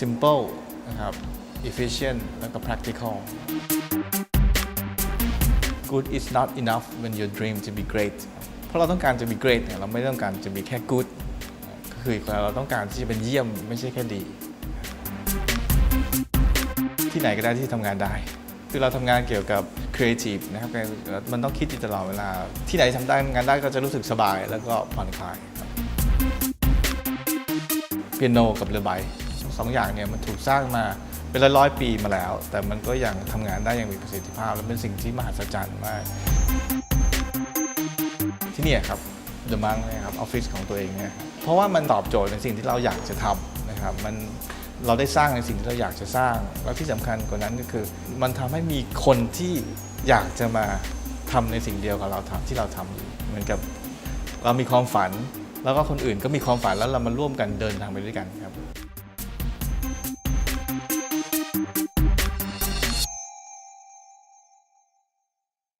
simple นะครับ efficient แล้วก็ practical good is not enough when your dream to be great เพราะเราต้องการจะ be great เนี่ยเราไม่ต้องการจะมีแค่ good ก็คือเราต้องการที่จะเป็นเยี่ยมไม่ใช่แค่ดี ที่ไหนก็ได้ที่ทำงานได้คือเราทำงานเกี่ยวกับ creative นะครับมันต้องคิดอยู่ตลอดเวลา ที่ไหนทำได้งานได้ก็จะรู้สึกสบายแล้วก็ผ่อนคลายเปียโนกับเรือใบ สองอย่างเนี่ยมันถูกสร้างมาเป็นร้อยๆปีมาแล้ว แต่มันก็ยังทำงานได้อย่างมีประสิทธิภาพ และเป็นสิ่งที่มหัศจรรย์มาก ที่เนี่ยครับเดอะมังนะครับออฟฟิศของตัวเองเนี่ยเพราะว่ามันตอบโจทย์ในสิ่งที่เราอยากจะทำนะครับมันเราได้สร้างในสิ่งที่เราอยากจะสร้าง แล้วที่สำคัญกว่านั้นก็คือ มันทำให้มีคนที่อยากจะมาทำในสิ่งเดียวกับเราทำที่เราทำอยู่เหมือนกับเรามีความฝัน แล้วก็คนอื่นก็มีความฝันแล้วเรามาร่วมกันเดินทางไปด้วยกันครับ